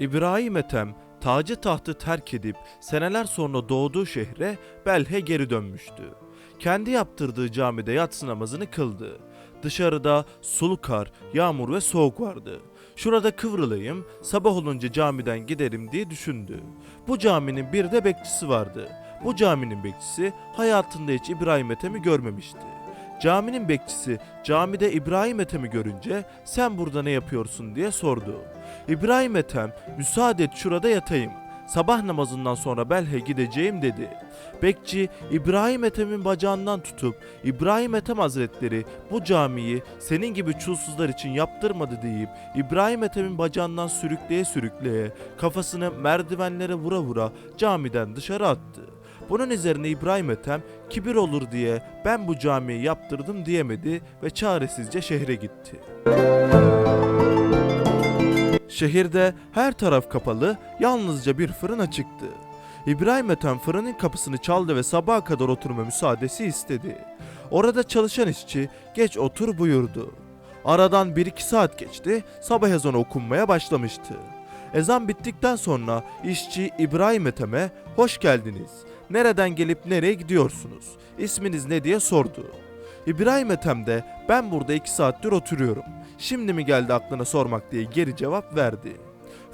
İbrahim Ethem tacı tahtı terk edip seneler sonra doğduğu şehre Belhe geri dönmüştü. Kendi yaptırdığı camide yatsı namazını kıldı. Dışarıda sulu kar, yağmur ve soğuk vardı. Şurada kıvrılayım, sabah olunca camiden giderim diye düşündü. Bu caminin bir de bekçisi vardı. Bu caminin bekçisi hayatında hiç İbrahim Ethem'i görmemişti. Caminin bekçisi camide İbrahim Ethem'i görünce sen burada ne yapıyorsun diye sordu. İbrahim Ethem müsaade et şurada yatayım. Sabah namazından sonra Belhe gideceğim dedi. Bekçi İbrahim Ethem'in bacağından tutup İbrahim Ethem Hazretleri bu camiyi senin gibi çulsuzlar için yaptırmadı deyip İbrahim Ethem'in bacağından sürükleye sürükleye kafasını merdivenlere vura vura camiden dışarı attı. Bunun üzerine İbrahim Ethem kibir olur diye ben bu camiyi yaptırdım diyemedi ve çaresizce şehre gitti. Şehirde her taraf kapalı, yalnızca bir fırın açıktı. İbrahim Ethem fırının kapısını çaldı ve sabaha kadar oturma müsaadesi istedi. Orada çalışan işçi geç otur buyurdu. Aradan bir iki saat geçti, sabah ezanı okunmaya başlamıştı. Ezan bittikten sonra işçi İbrahim Ethem'e hoş geldiniz. Nereden gelip nereye gidiyorsunuz? İsminiz ne diye sordu. İbrahim Ethem de ben burada iki saattir oturuyorum. Şimdi mi geldi aklına sormak diye geri cevap verdi.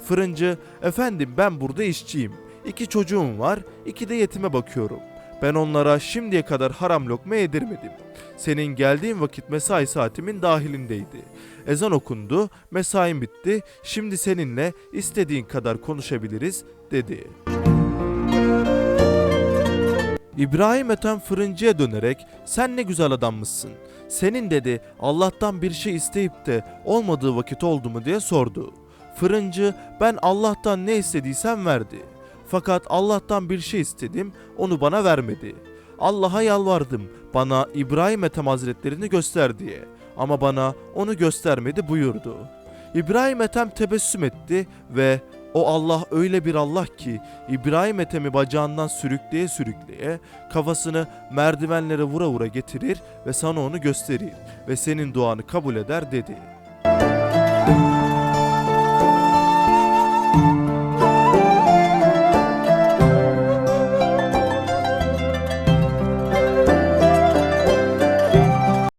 Fırıncı, efendim ben burada işçiyim. İki çocuğum var, iki de yetime bakıyorum. Ben onlara şimdiye kadar haram lokma yedirmedim. Senin geldiğin vakit mesai saatimin dahilindeydi. Ezan okundu, mesain bitti. Şimdi seninle istediğin kadar konuşabiliriz, dedi. İbrahim Ethem fırıncıya dönerek sen ne güzel adammışsın. Senin dedi Allah'tan bir şey isteyip de olmadığı vakit oldu mu diye sordu. Fırıncı ben Allah'tan ne istediysem verdi. Fakat Allah'tan bir şey istedim onu bana vermedi. Allah'a yalvardım bana İbrahim Ethem Hazretlerini göster diye. Ama bana onu göstermedi buyurdu. İbrahim Ethem tebessüm etti ve o Allah öyle bir Allah ki İbrahim Ethem'i bacağından sürükleye sürükleye kafasını merdivenlere vura vura getirir ve sana onu gösterir ve senin duanı kabul eder dedi.